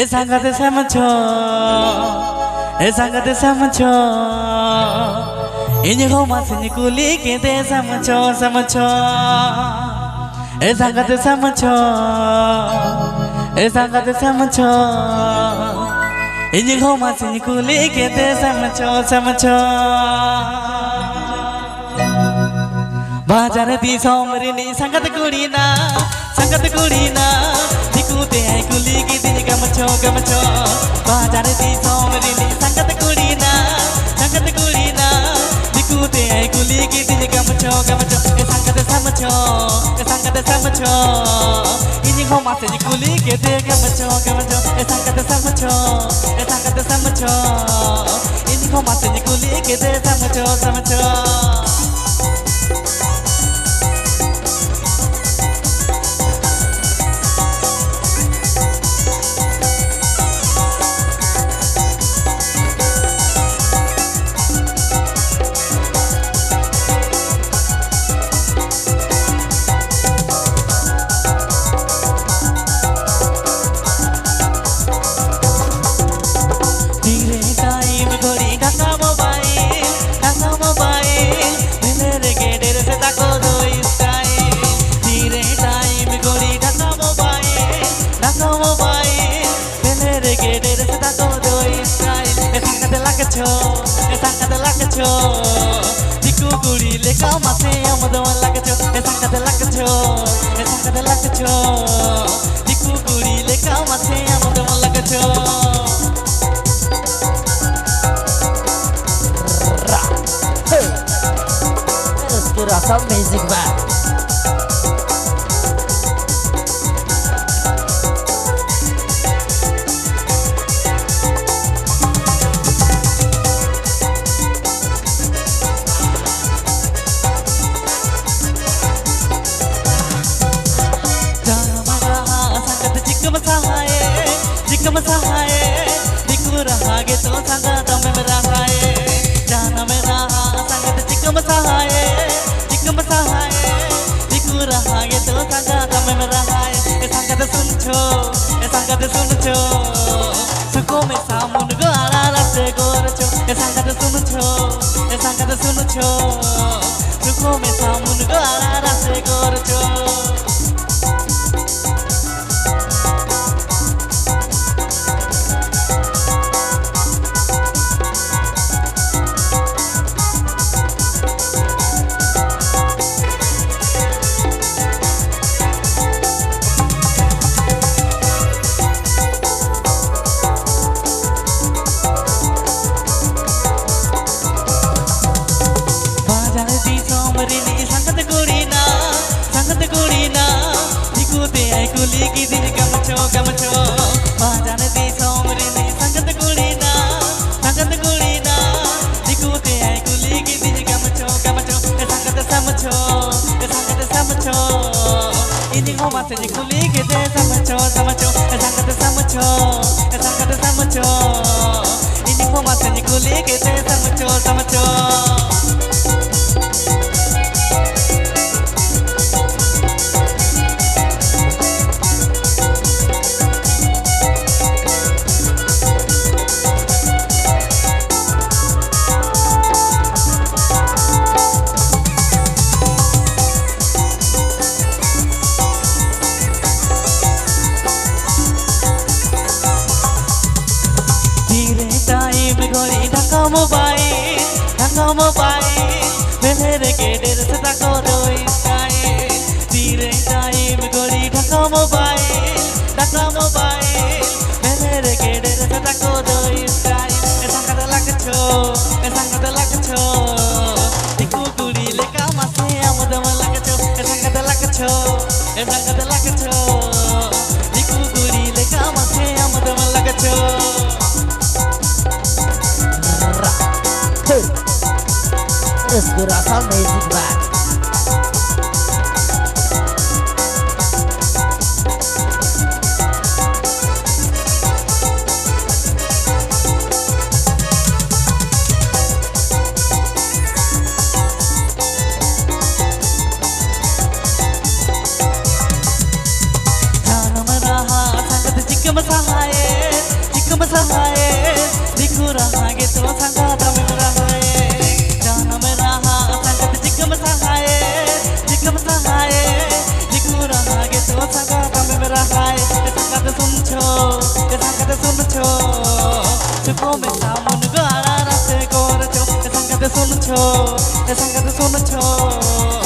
এ সাঙ্গাতে সামছ, এ সাঙ্গাতে ইনি গো মাসনি কুলি কেতে সামছ সামছ, এ সাঙ্গাতে সামছ, এ সাঙ্গাতে ইনি গো মাসনি কুলি কেতে সামছ সামছ। বাজারে দি সমরিনি সংগত কুড়ি না সংগত কুড়ি না আই কুলি কি না দিকুতে আই কুলি কি দিন গমছো গমছো। এ সংগত সমছো, এ সংগত সমছো। ইনি গো মাসে নি কুলি কে দে গমছো গমছো। এ সংগত সমছো, এ সংগত সমছো। ইনি গো মাসে নি কুলি কে দে সমছো সমছো ধীরে গুড়ি লেখা মাসে আমদ লাগছো এ সাঙ্গাতে লাগছো এ সাঙ্গাতে লাগছো দিকু গুড়ি লেখা মাসে আমদ লাগছো Terus kurasa music band रहा है दिख रहा गे तो संगत में रहा है जान में रहा संगत चिकम सहाय चिकम सहाय दिख रहा गे तो संगत में रहा है ए संगत सुन छो ए संगत सुन छो सुको में सामुन गो आरा रस गोर छो ए संगत सुन छो ए संगत सुन छो सुको में सामुन गो आरा रस गोर छो বাজারে দি সমরিনি সংগত করি না সংগত করি না। দিকুতে আই কুলি দিন, গমছো গমছো। বাজারে দি সমরিনি সংগত করি না সংগত করি না। দিকুতে আই কুলি দিন, গমছো গমছো। সংগত সমছো সংগত সমছো। ইনি নি কুলি কি দে সমছো সমছো। সংগত সমছো সংগত সমছো। ইনি নি কুলি কি দে সমছো সমছো। মোবাইল বেলের গেটের Terus kurasa music band জানম রাহা 손을 쳐내 상가대 손을 쳐내 상가대 손을 쳐.